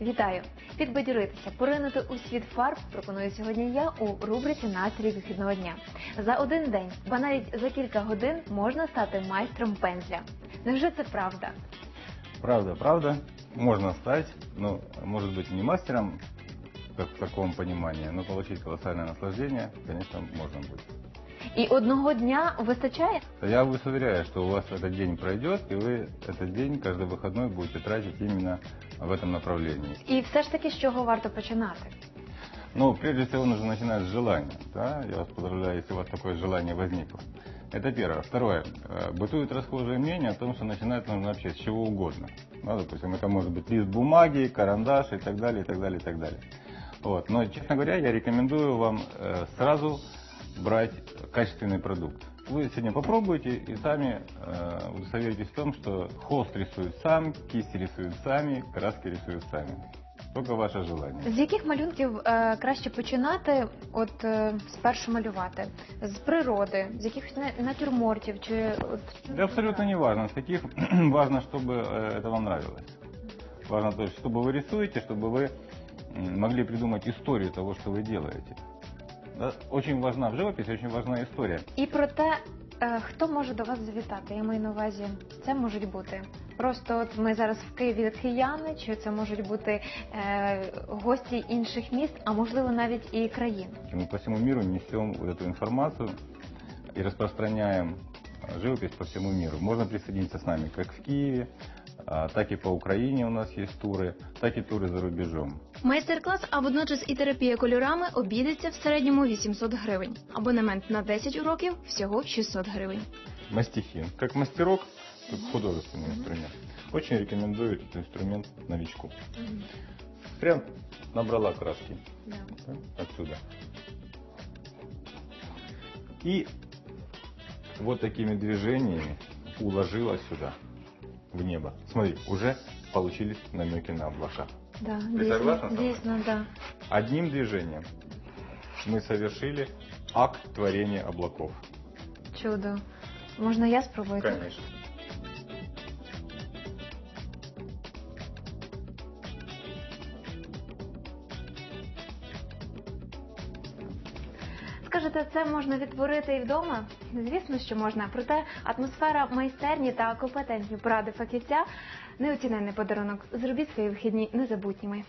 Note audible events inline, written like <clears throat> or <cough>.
Вітаю! Підбадьоритися, поринути у світ фарб пропоную сьогодні я у рубриці Настрій вихідного дня. За один день, ба навіть за кілька годин можна стати майстром пензля. Невже це правда? Правда, правда. Можно стать, ну, может быть, не мастером, как в таком понимании, но получить колоссальное наслаждение, конечно, можно будет. І одного дня вистачає? Я вас уверяю, что у вас этот день пройдет, и вы этот день, каждый выходной, будете тратить именно в этом направлении. І все ж таки, з чого варто починати? Ну, прежде всего, нужно начинать с желания. Да? Я вас поздравляю, если у вас такое желание возникло. Это первое. Второе. Э, Бытует расхожее мнение о том, что начинать нужно вообще с чего угодно. Ну, допустим, это может быть лист бумаги, карандаш и так далее, и так далее, и так далее. Вот. Но, честно говоря, я рекомендую вам э, сразу брать качественный продукт. Вы сегодня попробуйте и сами э, удостоверитесь в том, что холст рисует сам, кисти рисуют сами, краски рисуют сами. Только ваше желание. З яких малюнків е, краще починати, от е, спершу малювати? З природи, з якихось на- натюрмортів чи от Да абсолютно не важно, с каких. <clears throat> важно, чтобы э, это вам нравилось. Важно то, есть, чтобы вы рисуете, чтобы вы м, могли придумать историю того, что вы делаете. Да, Очень важна в живописи, очень важна история. І про те, е, хто може до вас завітати. Я маю на увазі, це можуть бути. Просто от ми зараз в Києві кияни, чи це можуть бути е, гості інших міст, а можливо навіть і країн. И Мы по всему миру несем вот эту информацию и распространяем э, живопись по всему миру. Можно присоединиться с нами как в Киеве, а, так и по Украине у нас есть туры, так и туры за рубежом. Майстер-клас, а водночас і терапія кольорами обійдеться в середньому 800 гривень. Абонемент на 10 уроків всього 600 гривень. Мастихин. Как мастерок, как художественный инструмент. Очень рекомендую этот инструмент новичку. Прям набрала краски да, отсюда. И вот такими движениями уложила сюда, в небо. Смотри, уже получились намеки на облака. Да, Ти согласна со мною? дійсно, да. Одним движением мы совершили акт творения облаков. Чудо. Можна я спробую? Конечно. Скажете, це можна відтворити і вдома? Звісно, що можна. Проте атмосфера майстерні та компетентні поради фахівця неоціненний подарунок. Зробіть свої вихідні незабутніми.